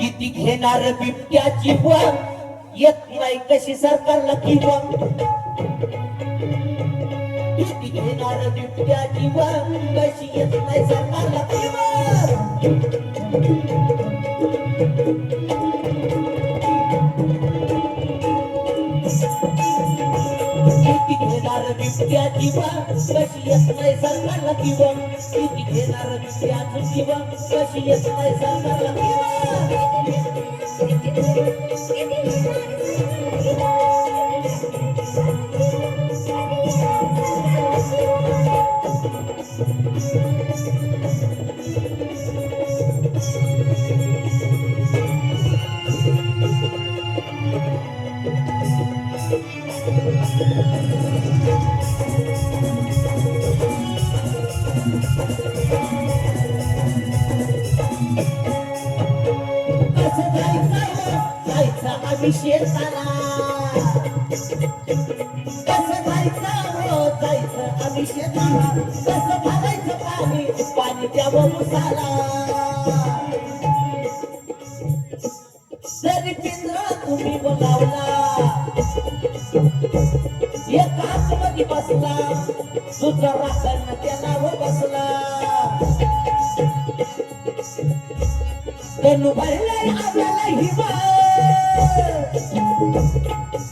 किती घेणार बिबट्याची वन येत नाही कशी सरकारला किंवा? किती घेणार बिबट्याची वन कशी येत नाही सरकारला किंवा? किती घेणार बिबट्याची किंवा कशी येत नाही सरकारला किंवा किती घेणार बिबट्याची किंवा कशी येत नाही सरकारला किंवा कसं जायचं कसं जायचं हो जायचं कसं घालायचं पाणी? पाणी द्यावं मुसाला मध्ये बसला सुद्धा राखण त्याला व बसला. तनु भरलाय आम्हाला हिवा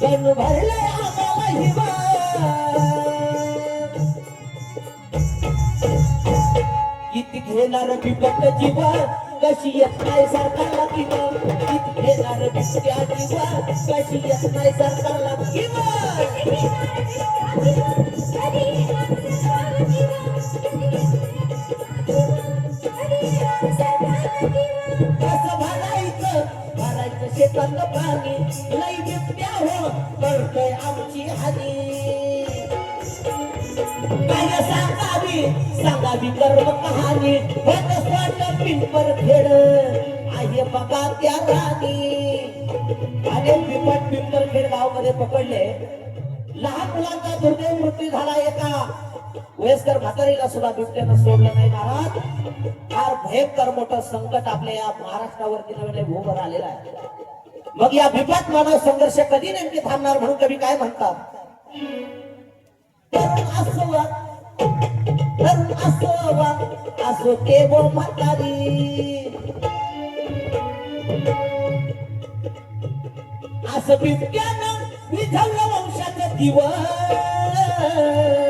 तनु भरलाय आम्हाला हिवा किती घेणार बिबट जीवा कशी येत नाही सरकारला किंवा किती घेणार बिबट्या जीवा कशी येत नाही सरकारला शेतातलं पाणी. लई बिबट्या हो करतोय आमची हानी. काय सांगावी सांगावी कर्म कहाणी. होत वाटत पिंपर खेड आहे बघा त्या राणी. आणि बिपट पिंपर खेड गावामध्ये पकडले. लहान मुलांचा दुर्दैव मृत्यू झाला एका वयस्कर म्हातारीला सुद्धा बिबट्यानं सोडलं नाही महाराज फार भयंकर मोठं संकट आपल्या या महाराष्ट्रावरती नव्याने उभं राहिलेलं आहे. मग या बिबट मानव संघर्ष कधी नेमके थांबणार म्हणून कवी काय म्हणतात? असो वा ते व म्हातारी. असं बिबट्यानं विझवलं वंशाचं दिवस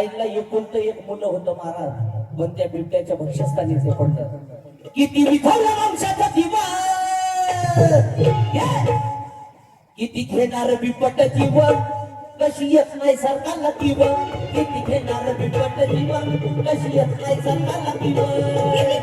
काहींना एकुलत एक मुलं होतं महाराज. पण त्या बिबट्याच्या भक्षस्थानी ते पडलं. किती विझवलं वंशाचं जीवन किती घेणार बिबट जीवन! कशी येत नाही सरकारला जीवन? किती घेणार बिबट जीवन? कशी येत नाही सरकारला जीवन?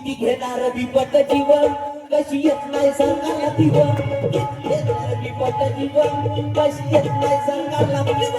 किती घेणार बिपट जीवन? कशी येत नाही सरकारला दिवस घेणार बिपट जीवन? कशी येत नाही सरकारला दिवस